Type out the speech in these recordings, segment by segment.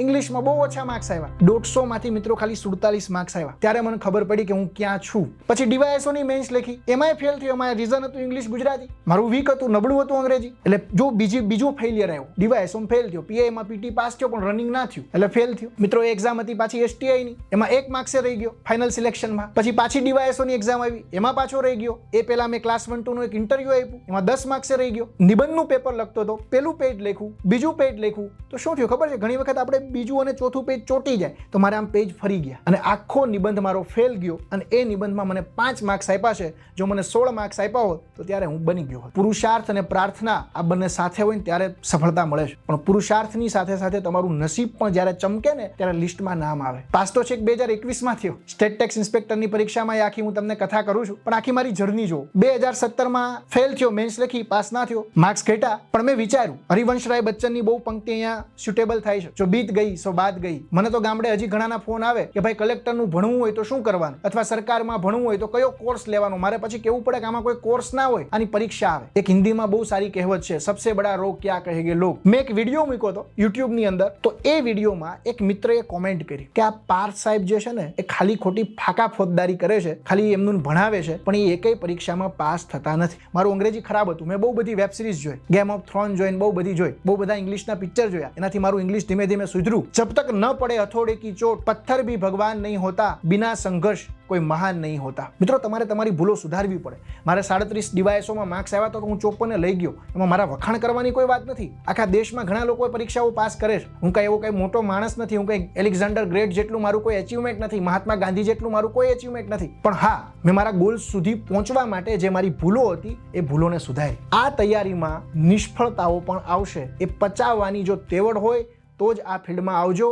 ઇંગ્લિશમાં બહુ ઓછા માર્ક્સ આવ્યા. દોઢસો માંથી મિત્રો ખાલી સુડતાલીસ માર્ક્સ આવ્યા. ત્યારે મને ખબર પડી કે હું ક્યાં છું. પછી ડીવાયએસઓ ની મેન્સ લખી. એમાંય ફેલ થયો એમાં રીઝન હતું ઇંગ્લિશ ગુજરાતી. મારું વીક હતું, નબળું હતું અંગ્રેજી. એટલે જો બીજી, બીજું ફેલિયર આવ્યો. ડીવાયએસઓ ફેલ થયો. પીઆઈમાં પીટી પાસ થયો, પણ રનિંગ ના થયું. એટલે ફેલ થયું. મિત્રો એક્ઝામ હતી પાછી એસટીઆઈ ની. એમાં એક માર્ક્સે રહી ગયો ફાઇનલ સિલેક્શનમાં પછી પાછી ડીવાયએસઓ ની એક્ઝામ આવી. એમાં પાછો રહી ગયો. એ પહેલા મેં ક્લાસ વન ટુ નું એક ઇન્ટરવ્યુ આપ્યું. એમાં દસ માર્ક્સે રહી ગયો. નિબંધનું પેપર લખતો હતો. પેલું પેજ લખ્યું. બીજું પેજ લખ્યું. તો શું થયું? ખબર છે? ઘણી વખત આપણે બીજું અને ચોથું પેજ ચોટી જાય, તો મારે આમ પેજ ફરી ગયા. અને આખો નિબંધ મારો ફેલ ગયો અને એ નિબંધમાં મને પાંચ માર્ક્સ આપ્યા છે. જો મને સોળ માર્ક્સ આપ્યા હોત, તો ત્યારે હું બની ગયો હોત. પુરુષાર્થ અને પ્રાર્થના આ બંને સાથે હોય ને ત્યારે સફળતા મળે છે. પણ પુરુષાર્થની સાથે સાથે તમારું નસીબ પણ જ્યારે ચમકે ને, ત્યારે લિસ્ટમાં નામ આવે. પાસ તો છેક બે હજાર એકવીસમાં થયો. સ્ટેટ ટેક્સ ઇન્સ્પેક્ટરની પરીક્ષામાં એ આખી હું તમને કથા કરું છું, પણ આખી મારી જર્ની જો બે હજાર સત્તરમાં ફેલ થયો મેન્સ લખી પાસ ના થયો માર્ક્સ ઘટ્યા. પણ મેં વિચાર્યું, હરિવંશ રાય બચ્ચનની બહુ પંક્તિ અહીંયા સુટેબલ થાય છે. જો બીત ગઈ, સો બાદ ગઈ. મને તો ગામડે હજી ઘણાના ફોન આવે કે ભાઈ કલેક્ટરનું ભણવું હોય તો શું કરવાનું? અથવા સરકારમાં ભણવું હોય તો કયો કોર્સ લેવાનો? મારે પછી કેવું પડે કે આમાં કોઈ કોર્સ ના હોય? આની પરીક્ષા આવે. એક હિન્દીમાં બહુ સારી કહેવત છે, સબસે બડા રોગ ક્યાં કહેગે લોક મેં એક વીડિયો મૂક્યો હતો યુટ્યુબની અંદર. તો એ વિડીયોમાં એક મિત્રએ કોમેન્ટ કરી કે આ પાર્થ સાહેબ જે છે ને, એ ખાલી ખોટી ફાકા ફોજદારી કરે છે, ખાલી એમનું ભણાવે છે, પણ એ એકેય પરીક્ષામાં પાસ થતા નથી. મારું અંગ્રેજી ખરાબ હતું. મેં બહુ બધી વેબ સિરીઝ જોઈ. ગેમ ઓફ થ્રોન જોઈને બહુ બધી જોઈ. બહુ બધા ઇંગ્લિશના પિક્ચર જોયા. એનાથી મારું ઇંગ્લિશ ધીમે ધીમે સુધર્યું જબ તક ન પડે હથોડે કી ચોટ, પથ્થર ભી ભગવાન નહીં હોતા, બિના સંઘર્ષ કોઈ મહાન નહીં હોતા. મિત્રો, તમારે તમારી ભૂલો સુધારવી પડે. મારે સાડત્રીસ ડિવાયસોમાં માર્ક્સ આવ્યા તો હું ચોપનને લઈ ગયો. એમાં મારા વખાણ કરવાની કોઈ વાત નથી. આખા દેશમાં ઘણા લોકો પરીક્ષાઓ પાસ કરે છે. હું કાંઈ એવો કંઈ મોટો માણસ નથી. હું કંઈ એલેક્ઝાન્ડર ગ્રેટ જેટલું મારું કોઈ એચિવમેન્ટ નથી. મહાત્મા ગાંધી જેટલું મારું કોઈ એચિવમેન્ટ નથી. પણ હા, મેં મારા ગોલ સુધી પહોંચવા માટે જે મારી ભૂલો હતી, એ ભૂલોને સુધારી. આ તૈયારીમાં નિષ્ફળતાઓ પણ આવશે. એ પચાવવાની જો તેવડ હોય તો જ આ ફિલ્ડમાં આવજો.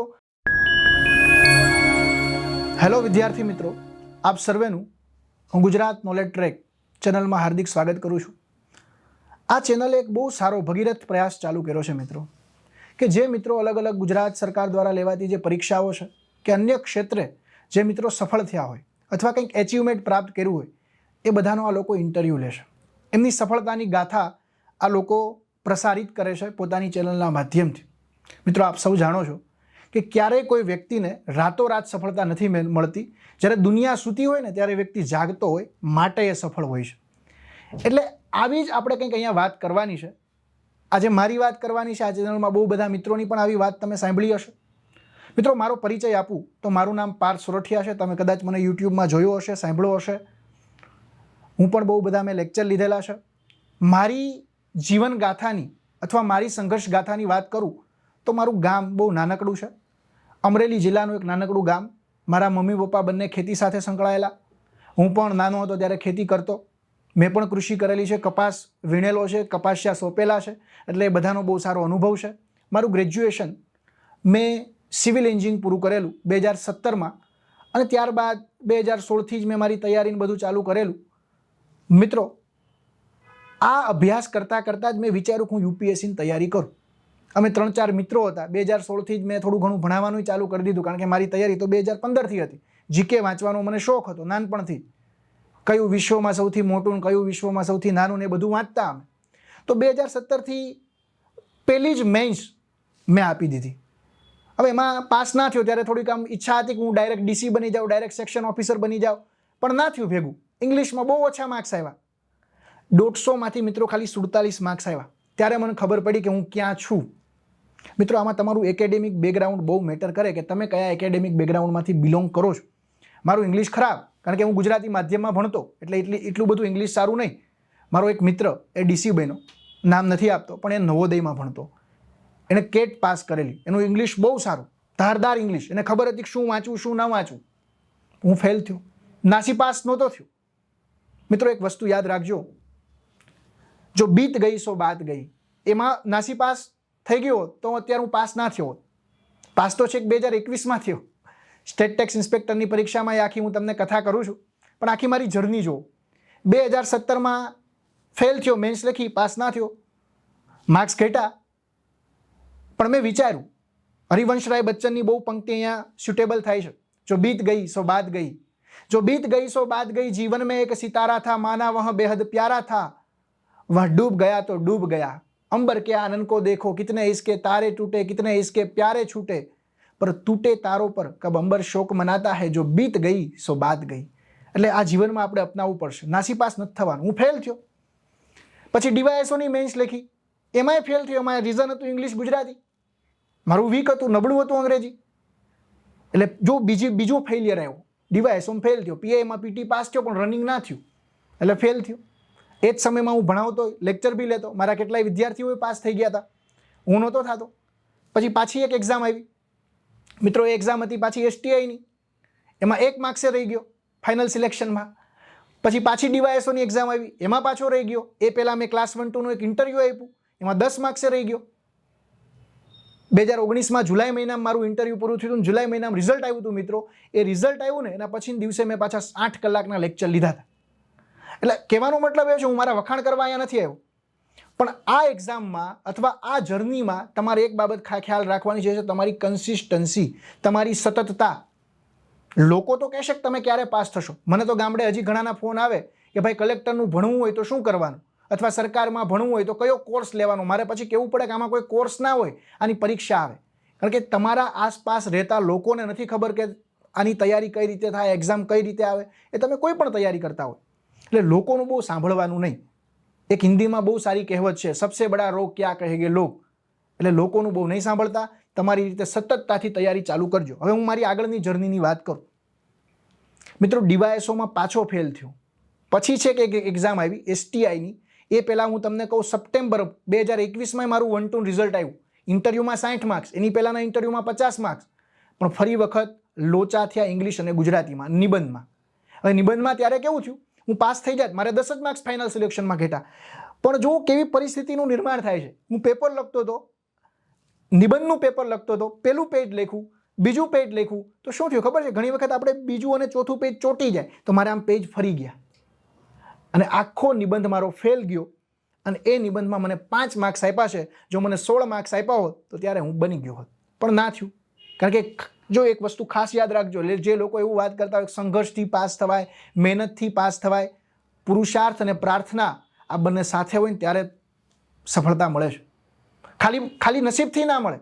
હેલો વિદ્યાર્થી મિત્રો, આપ સર્વેનું હું ગુજરાત નોલેજ ટ્રેક ચેનલમાં હાર્દિક સ્વાગત કરું છું. આ ચેનલે એક બહુ સારો ભગીરથ પ્રયાસ ચાલુ કર્યો છે મિત્રો, કે જે મિત્રો અલગ અલગ ગુજરાત સરકાર દ્વારા લેવાતી જે પરીક્ષાઓ છે, કે અન્ય ક્ષેત્રે જે મિત્રો સફળ થયા હોય, અથવા કંઈક એચિવમેન્ટ પ્રાપ્ત કર્યું હોય, એ બધાનો આ લોકો ઇન્ટરવ્યૂ લેશે એમની સફળતાની ગાથા આ લોકો પ્રસારિત કરે છે પોતાની ચેનલના માધ્યમથી. મિત્રો, આપ સૌ જાણો છો કે ક્યારેય કોઈ વ્યક્તિને રાતોરાત સફળતા નથી મેળ- મળતી. જ્યારે દુનિયા સૂતી હોય ને, ત્યારે વ્યક્તિ જાગતો હોય, માટે એ સફળ હોય છે. એટલે આવી જ આપણે કંઈક અહીંયા વાત કરવાની છે. આજે મારી વાત કરવાની છે, આ ચેનલમાં બહુ બધા મિત્રોની પણ આવી વાત તમે સાંભળી હશે. મિત્રો, મારો પરિચય આપું તો મારું નામ પાર્થ સોરઠિયા છે. તમે કદાચ મને યુટ્યુબમાં જોયો હશે, સાંભળ્યો હશે. હું પણ બહુ બધા મેં લેક્ચર લીધેલા છે. મારી જીવન ગાથાની અથવા મારી સંઘર્ષ ગાથાની વાત કરું તો મારું ગામ બહુ નાનકડું છે. અમરેલી જિલ્લાનું એક નાનકડું ગામ. મારા મમ્મી પપ્પા બંને ખેતી સાથે સંકળાયેલા. હું પણ નાનો હતો ત્યારે ખેતી કરતો. મેં પણ કૃષિ કરેલી છે. કપાસ વીણેલો છે, કપાસિયા સોંપેલા છે. એટલે એ બધાનો બહુ સારો અનુભવ છે. મારું ગ્રેજ્યુએશન મેં સિવિલ એન્જિનિયરિંગ પૂરું કરેલું બે હજાર સત્તરમાં અને ત્યારબાદ બે હજાર સોળથી જ મેં મારી તૈયારીને બધું ચાલુ કરેલું. મિત્રો, આ અભ્યાસ કરતાં કરતાં જ મેં વિચાર્યું કે હું યુપીએસસીની તૈયારી કરું. અમે ત્રણ ચાર મિત્રો હતા. બે હજાર સોળથી જ મેં થોડું ઘણું ભણાવવાનું ચાલુ કરી દીધું, કારણ કે મારી તૈયારી તો બે હજાર પંદરથી હતી. જીકે વાંચવાનો મને શોખ હતો નાનપણથી. કયું વિશ્વમાં સૌથી મોટું કયું વિશ્વમાં સૌથી નાનું ને બધું વાંચતા અમે. તો બે હજાર સત્તરથી પહેલી જ મેન્સ મેં આપી દીધી. હવે એમાં પાસ ના થયો ત્યારે થોડીક આમ ઈચ્છા હતી કે હું ડાયરેક્ટ ડીસી બની જાઉં, ડાયરેક્ટ સેક્શન ઓફિસર બની જાઉં, પણ ના થયું ભેગું. ઇંગ્લિશમાં બહુ ઓછા માર્ક્સ આવ્યા. દોઢસોમાંથી મિત્રો ખાલી સુડતાલીસ માર્ક્સ આવ્યા. ત્યારે મને ખબર પડી કે હું ક્યાં છું. મિત્રો, આમાં તમારું એકેડેમિક બેકગ્રાઉન્ડ બહુ મેટર કરે કે તમે કયા એકેડેમિક બેકગ્રાઉન્ડમાંથી બિલોંગ કરો છો. મારું ઇંગ્લિશ ખરાબ, કારણ કે હું ગુજરાતી માધ્યમમાં ભણતો, એટલે એટલી, એટલું બધું ઇંગ્લિશ સારું નહીં. મારો એક મિત્ર, એ ડીસી બન્યો. નામ નથી આપતો, પણ એ નવોદયમાં ભણતો. એણે કેટ પાસ કરેલી. એનું ઇંગ્લિશ બહુ સારું. ધારદાર ઇંગ્લિશ એને ખબર હતી શું વાંચવું, શું ના વાંચવું. હું ફેલ થયો. નાસી પાસ નહોતો થયો. મિત્રો, એક વસ્તુ યાદ રાખજો. જો બીત ગઈ, સો બાત ગઈ. એમાં નાસી પાસ થઈ ગયો તો અત્યારે હું પાસ ના થયો. પાસ તો છેક બે હજાર એકવીસમાં થયો. સ્ટેટ ટેક્સ ઇન્સ્પેક્ટરની પરીક્ષામાં એ આખી હું તમને કથા કરું છું. પણ આખી મારી જર્ની જુઓ. બે હજાર સત્તરમાં ફેલ થયો મેન્સ લખી, પાસ ના થયો. માર્ક્સ ઘેટા પણ મેં વિચાર્યું હરિવંશરાય બચ્ચનની બહુ પંક્તિ અહીંયા સુટેબલ થાય છે. જો બીત ગઈ, સો બાદ ગઈ. જો બીત ગઈ, સો બાદ ગઈ જીવન મેં એક સિતારા થા માના વહ બેહદ પ્યારા થા. વહ ડૂબ ગયા તો ડૂબ ગયા. अंबर के आनंद को देखो कितने इसके तारे टूटे कितने इसके प्यारे छूटे પર તૂટે તારો પર કબ અંબર શોક મનાતા હૈ જો બીત ગઈ સો બાત ગઈ એટલે આ જીવનમાં આપણે અપનાવવું પડશે નાસીપાસ નથી થવાનું હું ફેલ થયો પછી ડીવાયએસઓની મેન્સ લખી એમાંય ફેલ થયો એમાં રીઝન હતું ઇંગ્લિશ ગુજરાતી મારું વીક હતું નબળું હતું અંગ્રેજી એટલે જો બીજી બીજો ફેલિયર આવ્યો ડીવાયએસઓમાં ફેલ થયો પીઆઈમાં પીટી પાસ થયો પણ રનિંગ ના થયું એટલે ફેલ થયો એ જ સમયમાં હું ભણાવતો લેક્ચર બી લેતો. મારા કેટલાય વિદ્યાર્થીઓ પાસ થઈ ગયા હતા. હું નહોતો થતો. પછી પાછી એક એક્ઝામ આવી. મિત્રો, એ એક્ઝામ હતી પાછી એસટીઆઈની એમાં એક માર્ક્સે રહી ગયો ફાઇનલ સિલેક્શનમાં પછી પાછી ડીવાયએસઓની એક્ઝામ આવી. એમાં પાછો રહી ગયો. એ પહેલાં મેં ક્લાસ વન ટુનું એક ઇન્ટરવ્યૂ આપ્યું. એમાં દસ માર્ક્સે રહી ગયો. બે હજાર ઓગણીસમાં જુલાઈ મહિનામાં મારું ઇન્ટરવ્યૂ પૂરું થયું જુલાઈ મહિનામાં રિઝલ્ટ આવ્યું હતું મિત્રો. એ રિઝલ્ટ આવ્યું ને એના પછી દિવસે મેં પાછા આઠ કલાકના લેક્ચર લીધા હતા. એટલે કહેવાનો મતલબ એ છે, હું મારા વખાણ કરવા અહીંયા નથી આવ્યો. પણ આ એક્ઝામમાં અથવા આ જર્નીમાં તમારે એક બાબત ખ્યાલ રાખવાની છે તમારી કન્સિસ્ટન્સી તમારી સતતતા. લોકો તો કહેશે કે તમે ક્યારે પાસ થશો. મને તો ગામડે હજી ઘણાના ફોન આવે કે ભાઈ કલેક્ટરનું ભણવું હોય તો શું કરવાનું? અથવા સરકારમાં ભણવું હોય તો કયો કોર્સ લેવાનો? મારે પછી કહેવું પડે કે આમાં કોઈ કોર્સ ના હોય, આની પરીક્ષા આવે. કારણ કે તમારા આસપાસ રહેતા લોકોને નથી ખબર કે આની તૈયારી કઈ રીતે થાય એક્ઝામ કઈ રીતે આવે. એ તમે કોઈ પણ તૈયારી કરતા હોય. એટલે લોકોનું બહુ સાંભળવાનું નહીં. એક હિન્દીમાં બહુ સારી કહેવત છે, સબસે બડા રોગ ક્યાં કહેગે લોક એટલે લોકોનું બહુ નહીં સાંભળતા, તમારી રીતે સતતતાથી તૈયારી ચાલુ કરજો. હવે હું મારી આગળની જર્નીની વાત કરું. મિત્રો, ડીવાયએસઓમાં પાછો ફેલ થયો. પછી છે કે એક એક્ઝામ આવી એસટીઆઈની એ પહેલાં હું તમને કહું, સપ્ટેમ્બર બે હજાર એકવીસમાં મારું વન ટુ રિઝલ્ટ આવ્યું. ઇન્ટરવ્યૂમાં સાઠ માર્ક્સ એની પહેલાંના ઇન્ટરવ્યૂમાં પચાસ માર્ક્સ પણ ફરી વખત લોચા થયા ઇંગ્લિશ અને ગુજરાતીમાં, નિબંધમાં. હવે નિબંધમાં ત્યારે કેવું થયું? હું પાસ થઈ જાત, મારે દસ જ માર્ક્સ ફાઇનલ સિલેક્શનમાં ઘેટા. પણ જો કેવી પરિસ્થિતિનું નિર્માણ થાય છે. હું પેપર લખતો હતો, નિબંધનું પેપર લખતો હતો, પેલું પેજ લખ્યું, બીજું પેજ લખ્યું. તો શું થયું ખબર છે? ઘણી વખત આપણે બીજું અને ચોથું પેજ ચોંટી જાય, તો મારે આમ પેજ ફરી ગયા. અને આખો નિબંધ મારો ફેલ ગયો. અને એ નિબંધમાં મને પાંચ માર્ક્સ આપ્યા છે. જો મને સોળ માર્ક્સ આપ્યા હોત, તો ત્યારે હું બની ગયો હોત. પણ ના થયું. કારણ કે જો એક વસ્તુ ખાસ યાદ રાખજો એટલે જે લોકો એવું વાત કરતા હોય સંઘર્ષથી પાસ થવાય, મહેનતથી પાસ થવાય, પુરુષાર્થ અને પ્રાર્થના આ બંને સાથે હોય ને ત્યારે સફળતા મળે છે. ખાલી ખાલી નસીબથી ના મળે.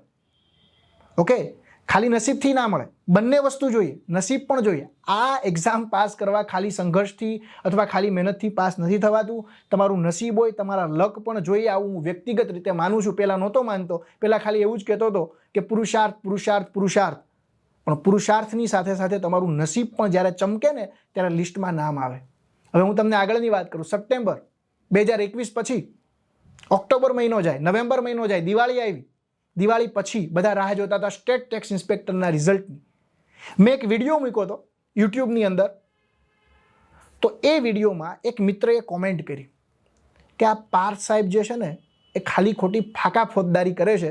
ઓકે? ખાલી નસીબથી ના મળે. બંને વસ્તુ જોઈએ, નસીબ પણ જોઈએ. આ એક્ઝામ પાસ કરવા ખાલી સંઘર્ષથી અથવા ખાલી મહેનતથી પાસ નથી થવાતું. તમારું નસીબ હોય, તમારા લક પણ જોઈએ. આવું હું વ્યક્તિગત રીતે માનું છું. પહેલાં નહોતો માનતો. પહેલાં ખાલી એવું જ કહેતો હતો કે પુરુષાર્થ પુરુષાર્થ પુરુષાર્થ. પણ પુરુષાર્થની સાથે સાથે તમારું નસીબ પણ જ્યારે ચમકે ને ત્યારે લિસ્ટમાં નામ આવે. હવે હું તમને આગળની વાત કરું. સપ્ટેમ્બર બે હજાર એકવીસ પછી ઓક્ટોબર મહિનો જાય, નવેમ્બર મહિનો જાય, દિવાળી આવી. દિવાળી પછી બધા રાહ જોતા હતા સ્ટેટ ટેક્સ ઇન્સ્પેક્ટરના રિઝલ્ટની. મેં એક વીડિયો મૂક્યો હતો યુટ્યુબની અંદર. તો એ વિડીયોમાં એક મિત્રએ કોમેન્ટ કરી કે આ પાર્થ સાહેબ જે છે ને એ ખાલી ખોટી ફાકા ફોજદારી કરે છે,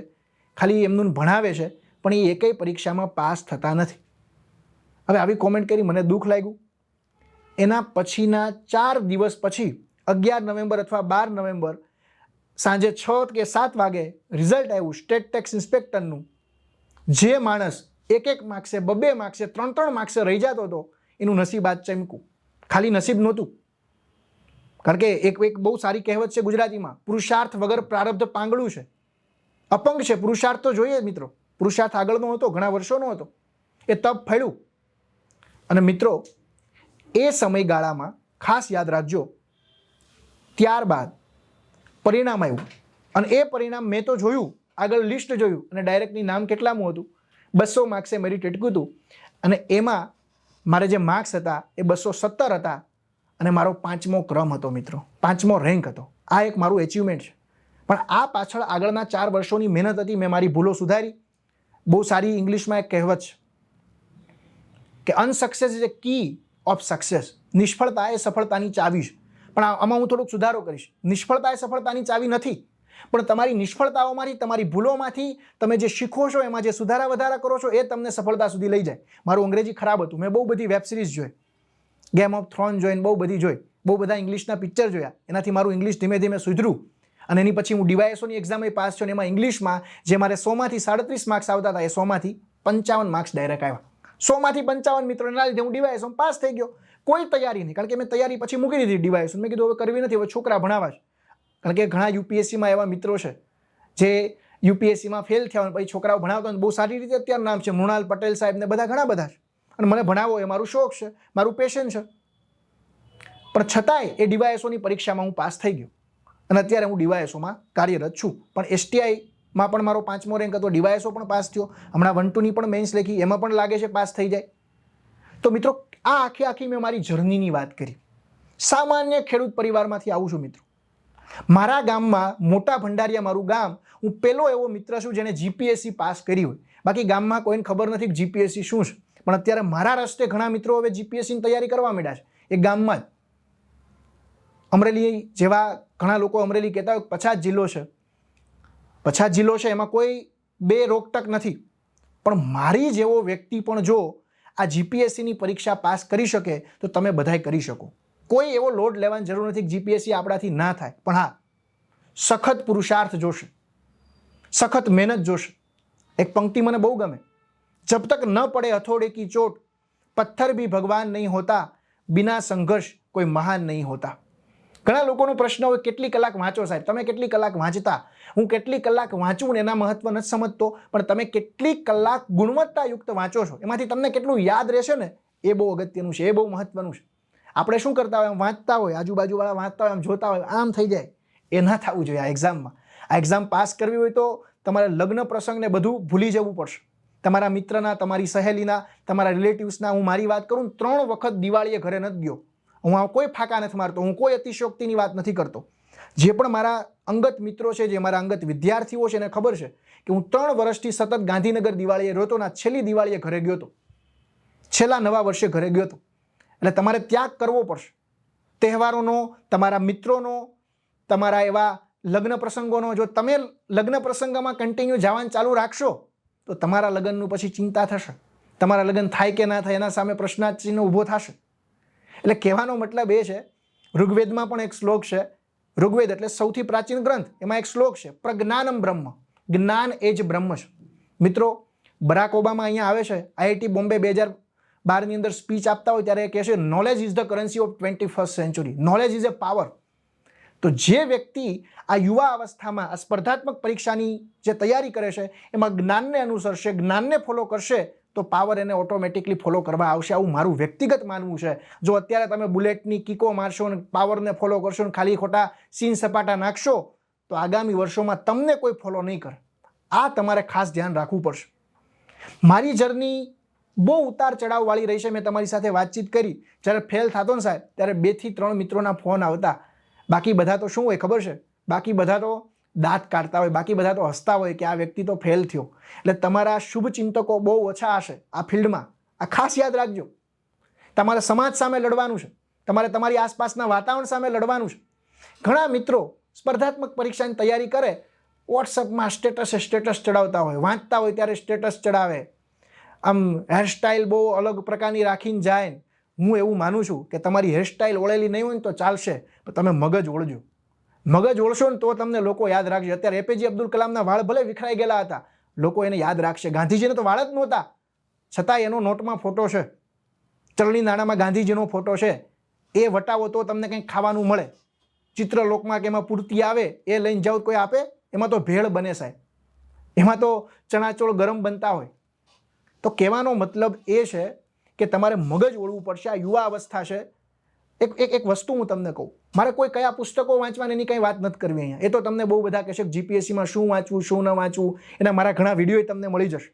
ખાલી એમનું ભણાવે છે પણ એ એકેય પરીક્ષામાં પાસ થતા નથી. હવે આવી કોમેન્ટ કરી મને દુઃખ લાગ્યું. એના પછીના ચાર દિવસ પછી, અગિયાર નવેમ્બર અથવા બાર નવેમ્બર, સાંજે છ કે સાત વાગે રિઝલ્ટ આવ્યું સ્ટેટ ટેક્સ ઇન્સ્પેક્ટરનું જે માણસ એક એક માર્ક્સે બબે માર્ક્સે ત્રણ ત્રણ માર્ક્સે રહી જતો હતો, એનું નસીબ આજ ચમકું ખાલી નસીબ નહોતું. કારણ કે એક એક બહુ સારી કહેવત છે ગુજરાતીમાં, પુરુષાર્થ વગર પ્રારબ્ધ પાંગળું છે. અપંગ છે, પુરુષાર્થ તો જોઈએ મિત્રો. પુરુષાર્થ આગળનો હતો, ઘણા વર્ષોનો હતો. એ તપ ફળ્યું. અને મિત્રો, એ સમયગાળામાં ખાસ યાદ રાખજો, ત્યારબાદ પરિણામ આવ્યું. અને એ પરિણામ મેં તો જોયું, આગળ લિસ્ટ જોયું, અને ડાયરેક્ટની નામ કેટલામું હતું? બસો માર્ક્સે મેરિટ અટક્યું હતું અને એમાં મારે જે માર્ક્સ હતા, એ બસો સત્તર હતા. અને મારો પાંચમો ક્રમ હતો, મિત્રો. પાંચમો રેન્ક હતો. આ એક મારું એચિવમેન્ટ છે. પણ આ પાછળ આગળના ચાર વર્ષોની મહેનત હતી, મેં મારી ભૂલો સુધારી. બહુ સારી ઇંગ્લિશમાં એક કહેવત છે કે unsuccess is a key of success નિષ્ફળતા એ સફળતાની ચાવી છે. પણ આમાં હું થોડોક સુધારો કરીશ. નિષ્ફળતા એ સફળતાની ચાવી નથી. પણ તમારી નિષ્ફળતાઓમાંથી, તમારી ભૂલોમાંથી તમે જે શીખો છો, એમાં જે સુધારા વધારા કરો છો, એ તમને સફળતા સુધી લઈ જાય. મારું અંગ્રેજી ખરાબ હતું. મેં બહુ બધી વેબ સિરીઝ જોઈ. ગેમ ઓફ થ્રોન જોઈને બહુ બધી જોઈ. બહુ બધા ઇંગ્લિશના પિક્ચર જોયા. એનાથી મારું ઇંગ્લિશ ધીમે ધીમે સુધર્યું અને એની પછી હું ડીવાયએસઓની એક્ઝામે પાસ થયો અને એમાં ઇંગ્લિશમાં જે મારે સોમાંથી સાડત્રીસ માર્ક્સ આવતા હતા એ સોમાંથી પંચાવન માર્ક્સ ડાયરેક્ટ આવ્યા. સોમાંથી પંચાવન મિત્રોના લીધે હું ડીવાયએસઓમાં પાસ થઈ ગયો. કોઈ તૈયારી નહીં, કારણ કે મેં તૈયારી પછી મૂકી દીધી ડીવાયએસઓ મેં કીધું, હવે કરવી નથી, હવે છોકરા ભણાવવા છે કારણ કે ઘણા યુપીએસસીમાં એવા મિત્રો છે, જે યુપીએસસીમાં ફેલ થયા અને પછી છોકરાઓ ભણાવતા બહુ સારી રીતે અત્યારનું નામ છે, મૃણાલ પટેલ સાહેબ ને બધા ઘણા બધા છે. અને મને ભણાવો એ મારું શોખ છે, મારું પેશન છે. પણ છતાંય એ ડીવાયએસઓની પરીક્ષામાં હું પાસ થઈ ગયો. અને અત્યારે હું ડીવાયએસઓમાં કાર્યરત છું. પણ એસટીઆઈમાં પણ મારો પાંચમો રેન્ક હતો. ડીવાયએસઓ પણ પાસ થયો. હમણાં વન ટુની પણ મેન્સ લખી. એમાં પણ લાગે છે પાસ થઈ જાય. તો મિત્રો, આ આખી આખી મેં મારી જર્નીની વાત કરી. સામાન્ય ખેડૂત પરિવારમાંથી આવું છું મિત્રો. મારા ગામમાં મોટા ભંડારિયા મારું ગામ, હું પેલો એવો મિત્ર છું જેણે જીપીએસસી પાસ કરી હોય. બાકી ગામમાં કોઈને ખબર નથી કે જીપીએસસી શું છે. પણ અત્યારે મારા રસ્તે ઘણા મિત્રો હવે જીપીએસસીની તૈયારી કરવા માંડ્યા છે. એ ગામમાં જ. અમરેલી જેવા ઘણા લોકો અમરેલી કહેતા હોય પછાત જિલ્લો છે. પછાત જિલ્લો છે, એમાં કોઈ બે રોકટક નથી. પણ મારી જેવો વ્યક્તિ પણ જો આ જીપીએસસીની પરીક્ષા પાસ કરી શકે, તો તમે બધાય કરી શકો. કોઈ એવો લોડ લેવાની જરૂર નથી જીપીએસસી આપણાથી ના થાય. પણ હા, સખત પુરુષાર્થ જોશે. સખત મહેનત જોશે. એક પંક્તિ મને બહુ ગમે. જબ તક ન પડે હથોડે કી ચોટ, પથ્થર બી ભગવાન નહીં હોતા, બિના સંઘર્ષ કોઈ મહાન નહીં હોતા. ઘણા લોકોનો પ્રશ્ન હોય, કેટલી કલાક વાંચો સાહેબ? તમે કેટલી કલાક વાંચતા? હું કેટલી કલાક વાંચું ને એના મહત્વ નથી સમજતો, પણ તમે કેટલી કલાક ગુણવત્તાયુક્ત વાંચો છો? એમાંથી તમને કેટલું યાદ રહેશે ને? એ બહુ અગત્યનું છે, એ બહુ મહત્વનું છે. આપણે શું કરતા હોય? વાંચતા હોય, આજુબાજુવાળા વાંચતા હોય, આમ જોતા હોય, આમ થઈ જાય. એ ના થવું જોઈએ આ એક્ઝામમાં. આ એક્ઝામ પાસ કરવી હોય તો તમારે લગ્ન પ્રસંગને બધું ભૂલી જવું પડશે. તમારા મિત્રના, તમારી સહેલીના, તમારા રિલેટિવ્સના, હું મારી વાત કરું ત્રણ વખત દિવાળીએ ઘરે નથી ગયો. હું આ કોઈ ફાકા નથી મારતો, હું કોઈ અતિશયોક્તિની વાત નથી કરતો. જે પણ મારા અંગત મિત્રો છે, જે મારા અંગત વિદ્યાર્થીઓ છે, એને ખબર છે કે હું ત્રણ વર્ષથી સતત ગાંધીનગર દિવાળીએ રહ્યો હતો ના છેલ્લી દિવાળીએ ઘરે ગયો હતો. છેલ્લા નવા વર્ષે ઘરે ગયો હતો. એટલે તમારે ત્યાગ કરવો પડશે. તહેવારોનો, તમારા મિત્રોનો, તમારા એવા લગ્ન પ્રસંગોનો, જો તમે લગ્ન પ્રસંગમાં કન્ટિન્યુ જવાનું ચાલુ રાખશો, તો તમારા લગ્નનું પછી ચિંતા થશે. તમારા લગ્ન થાય કે ના થાય એના સામે પ્રશ્નાર્થ ઊભો થશે. એટલે કહેવાનો મતલબ એ છે, ઋગ્વેદમાં પણ એક શ્લોક છે. ઋગ્વેદ એટલે સૌથી પ્રાચીન ગ્રંથ. એમાં એક શ્લોક છે, પ્રજ્ઞાનમ બ્રહ્મ. જ્ઞાન એ જ બ્રહ્મ છે. મિત્રો, બરાક ઓબામા અહીંયા આવે છે, આઈઆઈટી બોમ્બે બે હજાર બારની અંદર સ્પીચ આપતા હોય ત્યારે એ કહે છે knowledge is the currency of twenty first century knowledge is a power તો જે વ્યક્તિ આ યુવા અવસ્થામાં આ સ્પર્ધાત્મક પરીક્ષાની જે તૈયારી કરે છે, એમાં જ્ઞાનને અનુસરશે, જ્ઞાનને ફોલો કરશે તો પાવર એને ઓટોમેટિકલી ફોલો કરવા આવશે. આવું મારું વ્યક્તિગત માનવું છે. જો અત્યારે તમે બુલેટની કિકો મારશો અને પાવરને ફોલો કરશો ને ખાલી ખોટા સીન સપાટા નાખશો, તો આગામી વર્ષોમાં તમને કોઈ ફોલો નહીં કરે. આ તમારે ખાસ ધ્યાન રાખવું પડશે. મારી જર્ની બહુ ઉતાર ચઢાવવાળી રહી છે. મેં તમારી સાથે વાતચીત કરી. જ્યારે ફેલ થતો ને સાહેબ, ત્યારે બેથી ત્રણ મિત્રોના ફોન આવતા. બાકી બધા તો શું હોય ખબર છે? બાકી બધા તો દાંત કાઢતા હોય, બાકી બધા તો હસતા હોય કે આ વ્યક્તિ તો ફેલ થયો. એટલે તમારા શુભ ચિંતકો બહુ ઓછા હશે આ ફિલ્ડમાં. આ ખાસ યાદ રાખજો. તમારે સમાજ સામે લડવાનું છે. તમારે તમારી આસપાસના વાતાવરણ સામે લડવાનું છે. ઘણા મિત્રો સ્પર્ધાત્મક પરીક્ષાની તૈયારી કરે વોટ્સઅપમાં સ્ટેટસ સ્ટેટસ ચડાવતા હોય, વાંચતા હોય ત્યારે સ્ટેટસ ચડાવે. આમ હેરસ્ટાઇલ બહુ અલગ પ્રકારની રાખીને જાય હું એવું માનું છું કે તમારી હેરસ્ટાઇલ ઓળેલી નહીં હોય ને તો ચાલશે, પણ તમે મગજ ઓળજો. મગજ ઓળશો ને તો તમને લોકો યાદ રાખશે. અત્યારે એપીજે અબ્દુલ કલામના વાળ ભલે વિખરાઈ ગયેલા હતા, લોકો એને યાદ રાખશે. ગાંધીજીને તો વાળ જ નહોતા. છતાં એનો નોટમાં ફોટો છે. ચલણી નાણામાં ગાંધીજીનો ફોટો છે. એ વટાવો તો તમને કંઈક ખાવાનું મળે. ચિત્રલોકમાં કે એમાં પૂર્તિ આવે, એ લઈને જાઓ, કોઈ આપે? એમાં તો ભેળ બને સાહેબ. એમાં તો ચણાચોળ ગરમ બનતા હોય. તો કહેવાનો મતલબ એ છે કે તમારે મગજ ઓળવું પડશે. આ યુવા અવસ્થા છે. એક એક એક વસ્તુ હું તમને કહું. મારે કોઈ કયા પુસ્તકો વાંચવાની એની કંઈ વાત નથી કરવી અહીંયા. એ તો તમને બહુ બધા કહેશે જીપીએસસીમાં શું વાંચવું, શું ન વાંચવું, એના મારા ઘણા વીડિયો તમને મળી જશે.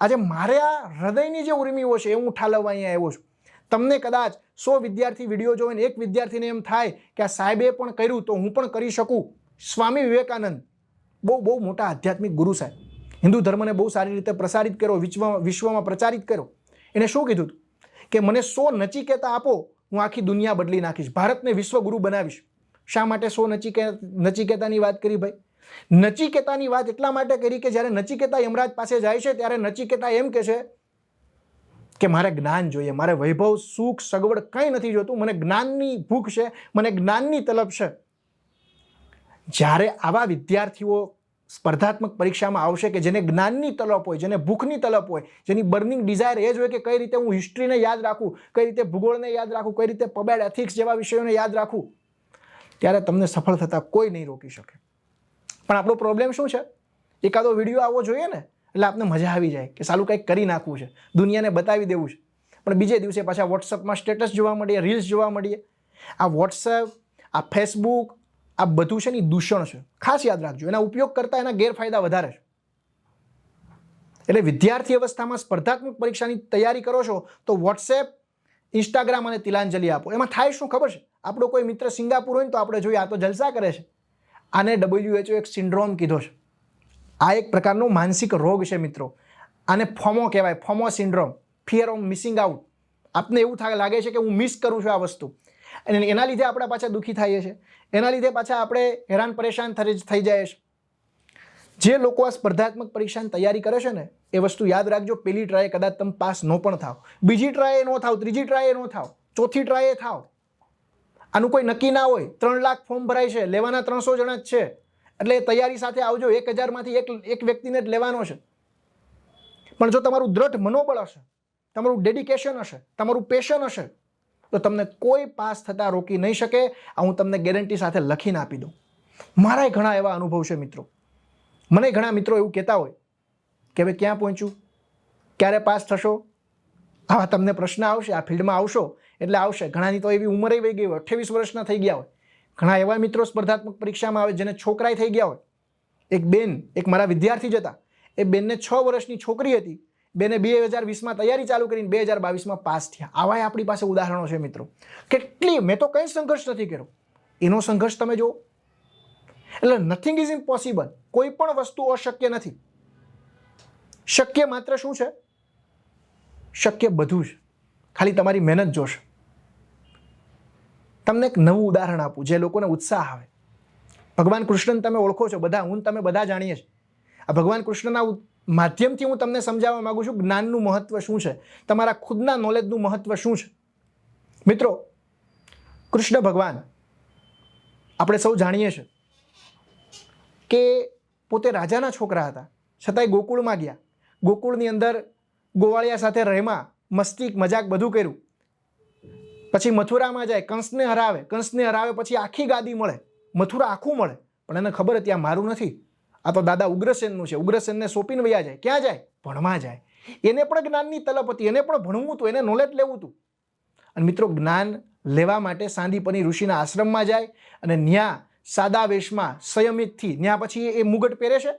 આજે મારે આ હૃદયની જે ઉર્મિઓ છે એ હું ઠાલવવા અહીંયા આવ્યો છું. તમને કદાચ સો વિદ્યાર્થી વીડિયો જોઈને એક વિદ્યાર્થીને એમ થાય કે આ સાહેબે પણ કર્યું તો હું પણ કરી શકું. સ્વામી વિવેકાનંદ, બહુ બહુ મોટા આધ્યાત્મિક ગુરુ સાહેબ. હિન્દુ ધર્મને બહુ સારી રીતે પ્રસારિત કર્યો, વિશ્વ, વિશ્વમાં પ્રચારિત કર્યો. એને શું કીધું કે મને સો નચિકેતા આપો હું આખી દુનિયા બદલી નાખીશ. ભારતને વિશ્વગુરુ બનાવીશ. શા માટે સો નચિકે નચિકેતાની વાત કરી ભાઈ? નચિકેતાની વાત એટલા માટે કરી કે જ્યારે નચિકેતા યમરાજ પાસે જાય છે, ત્યારે નચિકેતા એમ કે છે કે મારે જ્ઞાન જોઈએ, મારે વૈભવ, સુખ, સગવડ કંઈ નથી જોતું. મને જ્ઞાનની ભૂખ છે, મને જ્ઞાનની તલબ છે. જ્યારે આવા વિદ્યાર્થીઓ સ્પર્ધાત્મક પરીક્ષામાં આવશે કે જેને જ્ઞાનની તલપ હોય, જેને ભૂખની તલપ હોય, જેની બર્નિંગ ડિઝાયર એ જ હોય કે કઈ રીતે હું હિસ્ટ્રીને યાદ રાખું, કઈ રીતે ભૂગોળને યાદ રાખું, કઈ રીતે પબેડ એથિક્સ જેવા વિષયોને યાદ રાખું, ત્યારે તમને સફળ થતાં કોઈ નહીં રોકી શકે. પણ આપણો પ્રોબ્લેમ શું છે? એકાદો વીડિયો આવવો જોઈએ ને, એટલે આપને મજા આવી જાય કે સાલું કંઈક કરી નાખવું છે, દુનિયાને બતાવી દેવું છે. પણ બીજે દિવસે પાછા વોટ્સઅપમાં સ્ટેટસ જોવા મળીએ રીલ્સ જોવા મળીએ. આ વોટ્સએપ આ ફેસબુક આ બધું છે ને દૂષણ છે. ખાસ યાદ રાખજો, એના ઉપયોગ કરતાં એના ગેરફાયદા વધારે છે. એટલે વિદ્યાર્થી અવસ્થામાં સ્પર્ધાત્મક પરીક્ષાની તૈયારી કરો છો, તો વોટ્સએપ ઇન્સ્ટાગ્રામ અને તિલાંજલિ આપો. એમાં થાય શું ખબર છે? આપણો કોઈ મિત્ર સિંગાપુર હોય ને તો આપણે જોઈએ, આ તો જલસા કરે છે. આને ડબલ્યુએચઓ એક સિન્ડ્રોમ કીધો છે. આ એક પ્રકારનો માનસિક રોગ છે મિત્રો. આને ફોમો કહેવાય, fomo syndrome, fear of missing out. આપને એવું થાય લાગે છે કે હું મિસ કરું છું આ વસ્તુ. અને એના લીધે આપણે પાછા દુઃખી થઈએ છીએ એના લીધે પાછા આપણે હેરાન પરેશાન થઈ જાય છે. જે લોકો આ સ્પર્ધાત્મક પરીક્ષાની તૈયારી કરે છે ને, એ વસ્તુ યાદ રાખજો પહેલી ટ્રાય કદાચ તમે પાસ ન પણ થાવ. બીજી ટ્રાય ન થાવ, ત્રીજી ટ્રાય ન થાવ, ચોથી ટ્રાય થાવ. આનું કોઈ નક્કી ના હોય, ત્રણ લાખ ફોર્મ ભરાય છે, લેવાના ત્રણસો જણા જ છે. એટલે તૈયારી સાથે આવજો, એક હજારમાંથી એક એક વ્યક્તિને જ લેવાનો છે. પણ જો તમારું દ્રઢ મનોબળ હશે, તમારું ડેડિકેશન હશે, તમારું પેશન હશે તો તમને કોઈ પાસ થતાં રોકી નહીં શકે. આ હું તમને ગેરંટી સાથે લખીને આપી દઉં. મારાય ઘણા એવા અનુભવ છે મિત્રો. મને ઘણા મિત્રો એવું કહેતા હોય કે, હવે ક્યાં પહોંચ્યું? ક્યારે પાસ થશો? આવા તમને પ્રશ્ન આવશે, આ ફિલ્ડમાં આવશો. એટલે આવશે. ઘણાની તો એવી ઉંમરે વહી ગઈ હોય, અઠ્યાવીસ વર્ષના થઈ ગયા હોય. ઘણા એવા મિત્રો સ્પર્ધાત્મક પરીક્ષામાં આવે જેને છોકરાય થઈ ગયા હોય. એક બેન, એક મારા વિદ્યાર્થી જ હતા. એ બેનને છ વર્ષની છોકરી હતી. બેને બે હજાર વીસમાં તૈયારી ચાલુ કરીને બે હજાર બાવીસમાં પાસ થયા. આવાય આપણી પાસે ઉદાહરણો છે મિત્રો. કેટલી, મેં તો કંઈ સંઘર્ષ નથી કર્યો. એનો સંઘર્ષ તમે જુઓ. એટલે નથિંગ ઇઝ ઇમ્પોસિબલ કોઈ પણ વસ્તુ અશક્ય નથી. શક્ય માત્ર શું છે? શક્ય બધું જ. ખાલી તમારી મહેનત જોશે. તમને એક નવું ઉદાહરણ આપું, જે લોકોને ઉત્સાહ આવે. ભગવાન કૃષ્ણને તમે ઓળખો છો, બધા, હું તમે બધા જાણીએ છીએ. આ ભગવાન કૃષ્ણના માધ્યમથી હું તમને સમજાવવા માગું છું, જ્ઞાનનું મહત્વ શું છે? તમારા ખુદના નોલેજનું મહત્વ શું છે? મિત્રો, કૃષ્ણ ભગવાન, આપણે સૌ જાણીએ છીએ કે પોતે રાજાના છોકરા હતા. છતાંય ગોકુળમાં ગયા. ગોકુળની અંદર ગોવાળિયા સાથે રહેમાં મસ્તી, મજાક બધું કર્યું. પછી મથુરામાં જાય, કંસને હરાવે. કંસને હરાવે, પછી આખી ગાદી મળે. મથુરા આખું મળે. પણ એને ખબર હતી, આ મારું નથી. આ તો દાદા ઉગ્રસેનનું છે. ઉગ્રસેનને સોંપીને વયા જાય. ક્યાં જાય? ભણવા જાય. એને પણ જ્ઞાનની તલપ હતી. એને પણ ભણવું હતું. એને નોલેજ લેવું હતું. અને મિત્રો, જ્ઞાન લેવા માટે સાંદીપની ઋષિના આશ્રમમાં જાય અને ન્યા સાદા વેશમાં સંયમિતથી, ન્યા પછી એ મુગટ પહેરે છે.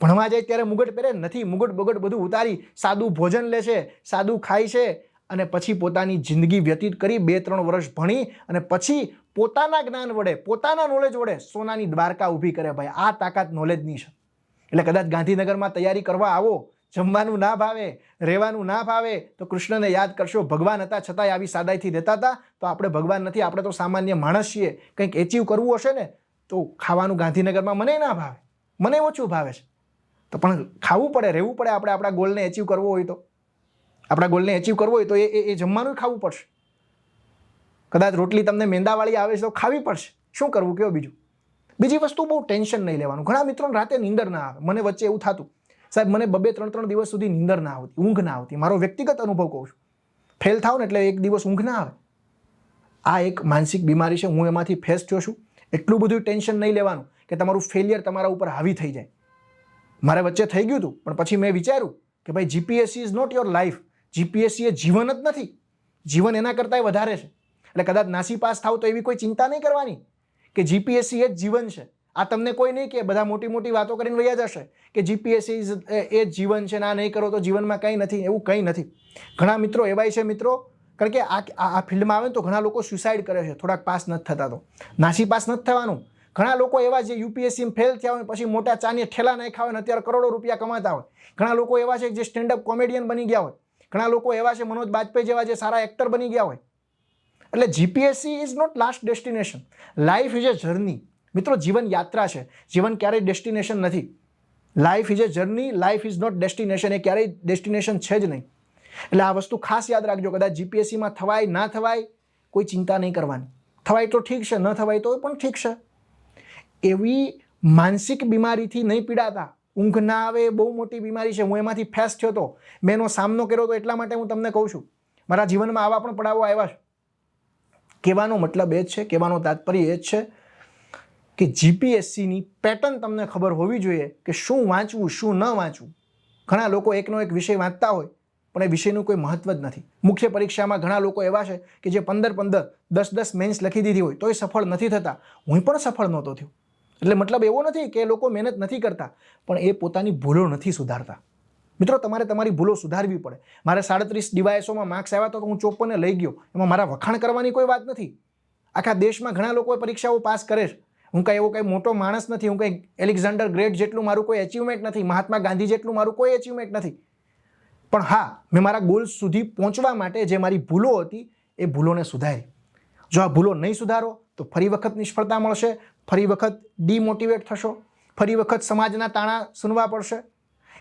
ભણવા જાય ત્યારે મુગટ પહેરે. નથી, મુગટ બગટ બધું ઉતારી, સાદું ભોજન લે છે, સાદું ખાય છે અને પછી પોતાની જિંદગી વ્યતીત કરી બે ત્રણ વર્ષ ભણી અને પછી પોતાના જ્ઞાન વડે, પોતાના નોલેજ વડે સોનાની દ્વારકા ઊભી કરે ભાઈ. આ તાકાત નોલેજની છે. એટલે કદાચ ગાંધીનગરમાં તૈયારી કરવા આવો, જમવાનું ના ભાવે, રહેવાનું ના ભાવે, તો કૃષ્ણને યાદ કરશો, ભગવાન હતા છતાંય આવી સાદાઈથી રહેતા હતા, તો આપણે ભગવાન નથી, આપણે તો સામાન્ય માણસ છીએ. કંઈક એચીવ કરવું હશે ને, તો ખાવાનું ગાંધીનગરમાં મને ના ભાવે. મને ઓછું ભાવે છે. તો પણ ખાવું પડે, રહેવું પડે આપણે આપણા ગોલને એચીવ કરવો હોય તો. આપણા ગોલને એચીવ કરવો હોય તો એ, એ- જમવાનું ખાવું પડશે. કદાચ રોટલી તમને મેંદાવાળી આવે છે તો ખાવી પડશે. શું કરવું? કયો બીજું? બીજી વસ્તુ બહુ ટેન્શન નહીં લેવાનું. ઘણા મિત્રોને રાતે નીંદર ના આવે. મને વચ્ચે એવું થતું. સાહેબ, મને બબે ત્રણ ત્રણ દિવસ સુધી નીંદર ના આવતી, ઊંઘ ના આવતી. મારો વ્યક્તિગત અનુભવ કહું છું. ફેલ થાવ ને એટલે એક દિવસ ઊંઘ ના આવે. આ એક માનસિક બીમારી છે. હું એમાંથી ફેસ થયો છું. એટલું બધું ટેન્શન નહીં લેવાનું કે તમારું ફેલિયર તમારા ઉપર હાવી થઈ જાય. મારે વચ્ચે થઈ ગયું હતું, પણ પછી મેં વિચાર્યું કે ભાઈ GPSC is not your life GPSC એ જીવન જ નથી. જીવન એના કરતાંય વધારે છે. એટલે કદાચ નાસી પાસ થાવ તો એવી કોઈ ચિંતા નહીં કરવાની કે જીપીએસસી એ જ જીવન છે. આ તમને કોઈ નહીં કે બધા મોટી મોટી વાતો કરીને વયા જશે કે જીપીએસસી એ જ જીવન છે ને નહીં કરો તો જીવનમાં કંઈ નથી, એવું કંઈ નથી. ઘણા મિત્રો એવાય છે મિત્રો, કારણ કે આ આ ફિલ્ડમાં આવે તો ઘણા લોકો સુસાઇડ કરે છે. થોડાક પાસ નથી થતા તો. નાસી પાસ નથી થવાનું. ઘણા લોકો એવા જે યુપીએસસી ફેલ થયા હોય પછી મોટા ચાની ઠેલા નાખ્યા હોય અત્યારે કરોડો રૂપિયા કમાતા હોય. ઘણા લોકો એવા છે જે સ્ટેન્ડઅપ કોમેડિયન બની ગયા હોય. ઘણા લોકો એવા છે, મનોજ બાજપેયી જેવા જે સારા એક્ટર બની ગયા હોય. એટલે GPSC is not last destination life is a journey મિત્રો, જીવન યાત્રા છે. જીવન ક્યારેય ડેસ્ટિનેશન નથી. Life is a journey life is not destination એ ક્યારેય ડેસ્ટિનેશન છે જ નહીં. એટલે આ વસ્તુ ખાસ યાદ રાખજો. કદાચ જીપીએસસીમાં થવાય, ના થવાય, કોઈ ચિંતા નહીં કરવાની. થવાય તો ઠીક છે, ન થવાય તો પણ ઠીક છે. એવી માનસિક બીમારીથી નહીં પીડાતા. ઊંઘ ના આવે, બહુ મોટી બીમારી છે. હું એમાંથી ફેસ થયો હતો મેં એનો સામનો કર્યો હતો એટલા માટે હું તમને કહું છું. મારા જીવનમાં આવા પણ પડાવો આવ્યા છે. કહેવાનો મતલબ એ જ છે, કહેવાનો તાત્પર્ય એ જ છે કે જીપીએસસીની પેટર્ન તમને ખબર હોવી જોઈએ કે શું વાંચવું, શું ન વાંચવું. ઘણા લોકો એકનો એક વિષય વાંચતા હોય, પણ એ વિષયનું કોઈ મહત્વ જ નથી. મુખ્ય પરીક્ષામાં ઘણા લોકો એવા છે કે જે પંદર પંદર, દસ દસ મેન્સ લખી દીધી હોય, તોય સફળ નથી થતા. હું પણ સફળ નહોતો થયો. એટલે મતલબ એવો નથી કે લોકો મહેનત નથી કરતા, પણ એ પોતાની ભૂલો નથી સુધારતા. મિત્રો, તમારે તમારી ભૂલો સુધારવી પડે. મારે સાડત્રીસ ડિવાઇસોમાં માર્ક્સ આવ્યા તો હું ચોપ્પને લઈ ગયો. એમાં મારા વખાણ કરવાની કોઈ વાત નથી. આખા દેશમાં ઘણા લોકો પરીક્ષાઓ પાસ કરે છે. હું કાંઈ એવો કંઈ મોટો માણસ નથી. હું કંઈ એલેક્ઝાન્ડર ગ્રેટ જેટલું મારું કોઈ અચીવમેન્ટ નથી. મહાત્મા ગાંધી જેટલું મારું કોઈ અચીવમેન્ટ નથી. પણ હા, મેં મારા ગોલ્સ સુધી પહોંચવા માટે જે મારી ભૂલો હતી, એ ભૂલોને સુધારી. જો આ ભૂલો નહીં સુધારો, તો ફરી વખત નિષ્ફળતા મળશે. ફરી વખત ડિમોટિવેટ થશો. ફરી વખત સમાજના તાણા સુનવા પડશે.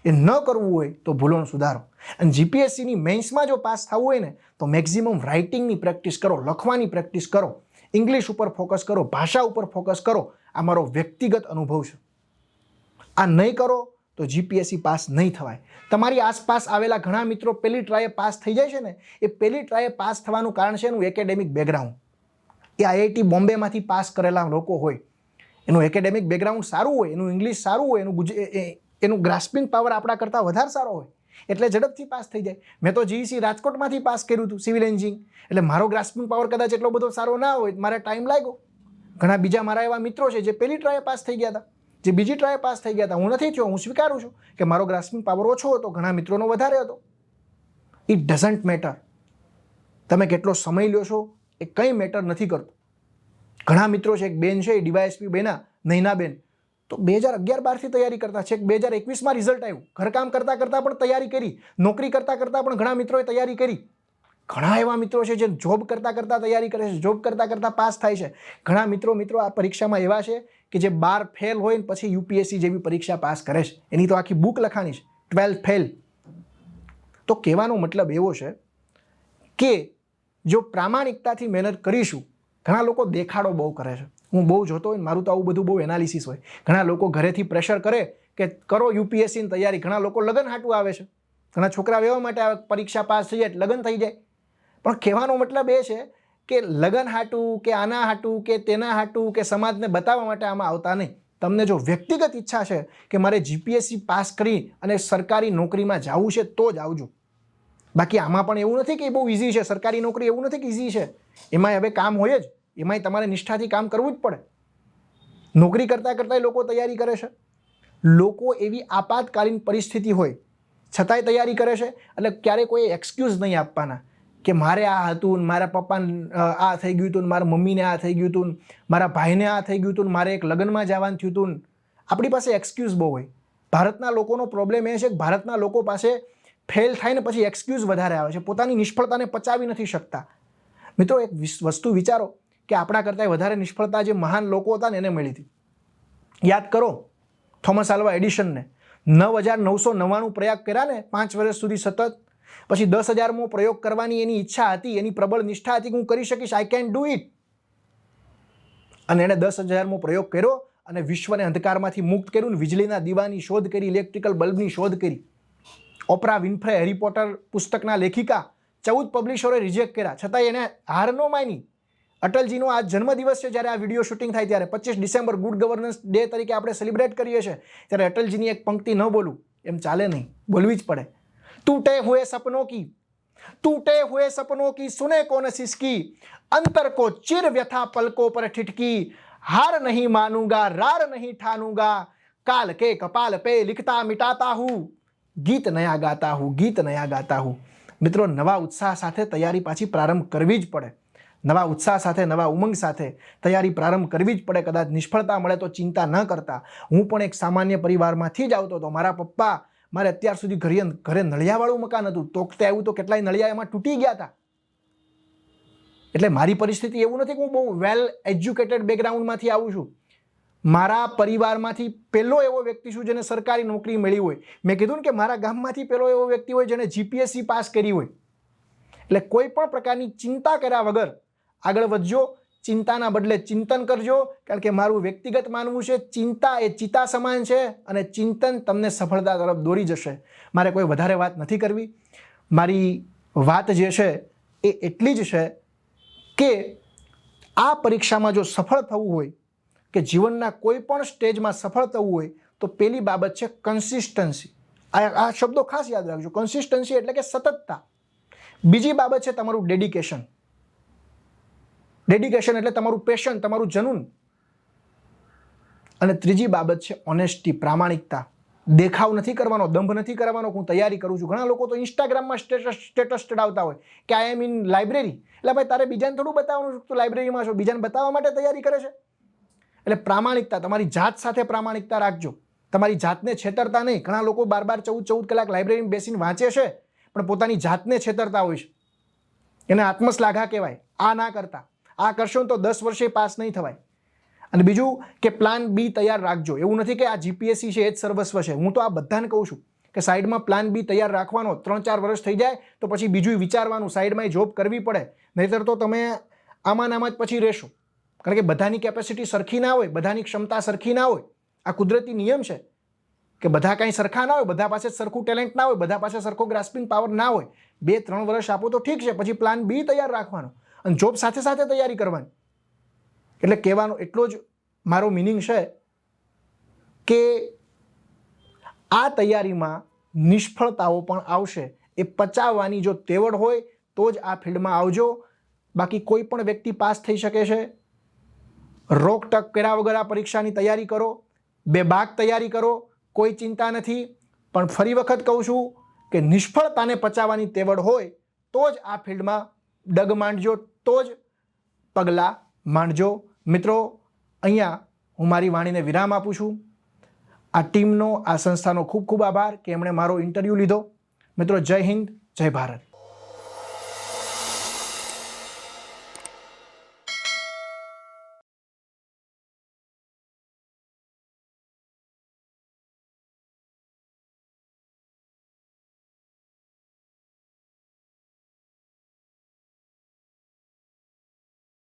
એ ન કરવું હોય તો ભૂલોનો સુધારો. અને જીપીએસસીની મેન્સમાં જો પાસ થવું હોય ને, તો મેક્ઝિમમ રાઇટિંગની પ્રેક્ટિસ કરો, લખવાની પ્રેક્ટિસ કરો ઇંગ્લિશ ઉપર ફોકસ કરો, ભાષા ઉપર ફોકસ કરો. આ મારો વ્યક્તિગત અનુભવ છે. આ નહીં કરો તો જીપીએસસી પાસ નહીં થવાય. તમારી આસપાસ આવેલા ઘણા મિત્રો પહેલી ટ્રાયે પાસ થઈ જાય છે ને, એ પહેલી ટ્રાયે પાસ થવાનું કારણ છે એનું એકેડેમિક બેકગ્રાઉન્ડ એ આઈઆઈટી બોમ્બેમાંથી પાસ કરેલા લોકો હોય. એનું એકેડેમિક બેકગ્રાઉન્ડ સારું હોય, એનું ઇંગ્લિશ સારું હોય, એનું એનું ગ્રાસ્પિંગ પાવર આપણા કરતાં વધારે સારો હોય. એટલે ઝડપથી પાસ થઈ જાય. મેં તો જીઈસી રાજકોટમાંથી પાસ કર્યું હતું સિવિલ એન્જિનિયરિંગ એટલે મારો ગ્રાસ્પિંગ પાવર કદાચ એટલો બધો સારો ના હોય, મારે ટાઈમ લાગ્યો. ઘણા બીજા મારા એવા મિત્રો છે જે પહેલી ટ્રાય પાસ થઈ ગયા હતા. જે બીજી ટ્રાય પાસ થઈ ગયા હતા. હું નથી થયો, હું સ્વીકારું છું કે મારો ગ્રાસ્પિંગ પાવર ઓછો હતો, ઘણા મિત્રોનો વધારે હતો. ઇટ ડઝન્ટ મેટર તમે કેટલો સમય લ્યો છો એ કંઈ મેટર નથી કરતું. ઘણા મિત્રો છે, એક બેન છે ડીવાયએસપી બેના નૈના બેન તો બે હજાર અગિયાર બારથી તૈયારી કરતા છે બે હજાર એકવીસમાં રિઝલ્ટ આવ્યું. ઘરકામ કરતાં કરતાં પણ તૈયારી કરી. નોકરી કરતાં કરતાં પણ ઘણા મિત્રોએ તૈયારી કરી. ઘણા એવા મિત્રો છે જે જોબ કરતાં કરતાં તૈયારી કરે છે જોબ કરતાં કરતાં પાસ થાય છે. ઘણા મિત્રો મિત્રો આ પરીક્ષામાં એવા છે કે જે બાર ફેલ હોય ને પછી યુપીએસસી જેવી પરીક્ષા પાસ કરે છે. એની તો આખી બુક લખાણી છે. ટ્વેલ્થ ફેલ તો કહેવાનો મતલબ એવો છે કે જો પ્રામાણિકતાથી મહેનત કરીશું ઘણા લોકો દેખાડો બહુ કરે છે. હું બહુ જોતો હોય મારું તો આવું બધું બહુ એનાલિસિસ હોય. ઘણા લોકો ઘરેથી પ્રેશર કરે કે કરો યુપીએસસીની તૈયારી. ઘણા લોકો લગ્ન હાટું આવે છે. ઘણા છોકરા એવા માટે આવે, પરીક્ષા પાસ થઈ જાય, લગ્ન થઈ જાય. પણ કહેવાનો મતલબ એ છે કે લગ્ન હાટું કે આના હાટું કે તેના હાટું કે સમાજને બતાવવા માટે આમાં આવતા નહીં. તમને જો વ્યક્તિગત ઈચ્છા છે કે મારે જીપીએસસી પાસ કરી અને સરકારી નોકરીમાં જવું છે તો જ આવજો. બાકી આમાં પણ એવું નથી કે બહુ ઇઝી છે. સરકારી નોકરી એવું નથી કે ઇઝી છે. એમાંય હવે કામ હોય જ. એમાંય તમારે નિષ્ઠાથી કામ કરવું જ પડે. નોકરી કરતાં કરતાં લોકો તૈયારી કરે છે. લોકો એવી આપાતકાલીન પરિસ્થિતિ હોય, છતાંય તૈયારી કરે છે, એટલે ક્યારે કોઈ એક્સક્યુઝ નહીં આપવાના કે મારે આ હતું ને મારા પપ્પાને આ થઈ ગયું હતું ને મારા મમ્મીને આ થઈ ગયું હતું મારા ભાઈને આ થઈ ગયું હતું મારે એક લગ્નમાં જવાનું થયું હતું આપણી પાસે એક્સક્યુઝ બહુ હોય. ભારતના લોકોનો પ્રોબ્લેમ એ છે કે ભારતના લોકો પાસે ફેલ થાય ને પછી એક્સક્યુઝ વધારે આવે છે. પોતાની નિષ્ફળતાને પચાવી નથી શકતા. મિત્રો એક વિસ- વસ્તુ વિચારો. કે આપણા કરતાં વધારે નિષ્ફળતા જે મહાન લોકો હતા ને એને મળી હતી. યાદ કરો, થોમસ આલ્વા એડિશનને. નવ હજાર નવસો નવ્વાણું પ્રયાગ કર્યા ને, પાંચ વર્ષ સુધી સતત. પછી દસ હજારમો પ્રયોગ કરવાની એની ઈચ્છા હતી, એની પ્રબળ નિષ્ઠા હતી કે હું કરી શકીશ આઈ કેન ડુ ઇટ અને એણે દસ હજારમો પ્રયોગ કર્યો અને વિશ્વને અંધકારમાંથી મુક્ત કર્યું ને વીજળીના દીવાની શોધ કરી, ઇલેક્ટ્રિકલ બલ્બની શોધ કરી. ઓપરા વિન્ફ્રે, હેરી પોટર પુસ્તકના લેખિકા, ચૌદ પબ્લિશરોએ રિજેક્ટ કર્યા. છતાં એણે હાર ન માની. અટલજીનો આ જન્મદિવસ છે જ્યારે આ વિડીયો શૂટિંગ થાય ત્યારે પચીસ ડિસેમ્બર ગુડ ગવર્નન્સ ડે તરીકે આપણે સેલિબ્રેટ કરીએ છીએ ત્યારે અટલજીની એક પંક્તિ ન બોલું એમ ચાલે નહીં બોલવી જ પડે ટૂટે હુએ સપનો કી टूटे हुए सपनों की सुने कौन सिसकी अंतर को चिर व्यथा पलकों पर ठिठकी हार नहीं मानूंगा रार नहीं ठानूंगा काल के कपाल पे लिखता मिटाता हूँ ગીત નયા ગાતા હું ગીત નયા ગાતા હું મિત્રો નવા ઉત્સાહ સાથે તૈયારી પાછી પ્રારંભ કરવી જ પડે નવા ઉત્સાહ સાથે, નવા ઉમંગ સાથે તૈયારી પ્રારંભ કરવી જ પડે. કદાચ નિષ્ફળતા મળે તો ચિંતા ન કરતા. હું પણ એક સામાન્ય પરિવારમાંથી જ આવતો હતો. મારા પપ્પા મારે અત્યાર સુધી ઘરે ઘરે નળિયાવાળું મકાન હતું. તોકતે આવ્યું તો કેટલાય નળિયા એમાં તૂટી ગયા હતા. એટલે મારી પરિસ્થિતિ એવું નથી કે હું બહુ વેલ એજ્યુકેટેડ બેકગ્રાઉન્ડમાંથી આવું છું. મારા પરિવારમાંથી પહેલો એવો વ્યક્તિ છું જેને સરકારી નોકરી મળી હોય. મેં કીધું ને કે મારા ગામમાંથી પહેલો એવો વ્યક્તિ હોય જેને જીપીએસસી પાસ કરી હોય. એટલે કોઈ પણ પ્રકારની ચિંતા કર્યા વગર આગળ વધજો. ચિંતાના બદલે ચિંતન કરજો. કારણ કે મારું વ્યક્તિગત માનવું છે, ચિંતા એ ચિતા સમાન છે અને ચિંતન તમને સફળતા તરફ દોરી જશે. મારે કોઈ વધારે વાત નથી કરવી. મારી વાત જે છે એ એટલી જ છે કે આ પરીક્ષામાં જો સફળ થવું હોય, કે જીવનના કોઈ પણ સ્ટેજમાં સફળ થવું હોય, તો પેલી બાબત છે કન્સિસ્ટન્સી આ આ શબ્દો ખાસ યાદ રાખજો. કન્સિસ્ટન્સી એટલે કે સતતતા. બીજી બાબત છે તમારું ડેડિકેશન ડેડિકેશન એટલે તમારું પેશન તમારું જનૂન. અને ત્રીજી બાબત છે ઓનેસ્ટી પ્રામાણિકતા. દેખાવ નથી કરવાનો, દંભ નથી કરવાનો હું તૈયારી કરું છું. ઘણા લોકો તો ઇન્સ્ટાગ્રામમાં સ્ટેટસ સ્ટેટસ ચડાવતા હોય કે આઈ એમ ઇન લાઇબ્રેરી એટલે ભાઈ, તારે બીજાને થોડું બતાવવાનું તું લાઇબ્રેરીમાં છો. બીજાને બતાવવા માટે તૈયારી કરે છે? એટલે પ્રામાણિકતા, તમારી જાત સાથે પ્રામાણિકતા રાખજો. તમારી જાતને છેતરતા નહીં. ઘણા લોકો બાર બાર ચૌદ ચૌદ કલાક લાઇબ્રેરીમાં બેસીને વાંચે છે, પણ પોતાની જાતને છેતરતા હોય છે. એને આત્મશ્લાઘા કહેવાય. આ ના કરતા. આ કરશો તો દસ વર્ષે પાસ નહીં થવાય. અને બીજું કે પ્લાન બી તૈયાર રાખજો. એવું નથી કે આ જીપીએસસી છે, એ જ સર્વસ્વ છે. હું તો આ બધાને કહું છું કે સાઈડમાં પ્લાન બી તૈયાર રાખવાનો ત્રણ ચાર વર્ષ થઈ જાય, તો પછી બીજું વિચારવાનું, સાઈડમાં જોબ કરવી પડે. નહીતર તો તમે આમાં ને આમાં જ પછી રહેશો. કારણ કે બધાની કેપેસિટી સરખી ના હોય, બધાની ક્ષમતા સરખી ના હોય, આ કુદરતી નિયમ છે કે બધા કાંઈ સરખા ના હોય, બધા પાસે સરખું ટેલેન્ટ ના હોય, બધા પાસે સરખો ગ્રાસ્પિંગ પાવર ના હોય બે ત્રણ વર્ષ આપો તો ઠીક છે, પછી પ્લાન બી તૈયાર રાખવાનો. અને જોબ સાથે સાથે તૈયારી કરવાની. એટલે કહેવાનો એટલો જ મારો મિનિંગ છે કે આ તૈયારીમાં નિષ્ફળતાઓ પણ આવશે. એ પચાવવાની જો તેવડ હોય તો જ આ ફિલ્ડમાં આવજો. બાકી કોઈ પણ વ્યક્તિ પાસ થઈ શકે છે. રોકટક કર્યા વગર આ પરીક્ષાની તૈયારી કરો. બે બાગ તૈયારી કરો. કોઈ ચિંતા નથી. પણ ફરી વખત કહું છું કે નિષ્ફળતાને પચાવવાની તેવડ હોય તો જ આ ફિલ્ડમાં ડગ માંડજો તો જ પગલાં માંડજો. મિત્રો, અહીંયા હું મારી વાણીને વિરામ આપું છું. આ ટીમનો, આ સંસ્થાનો ખૂબ ખૂબ આભાર કે એમણે મારો ઇન્ટરવ્યૂ લીધો. મિત્રો, જય હિન્દ, જય ભારત.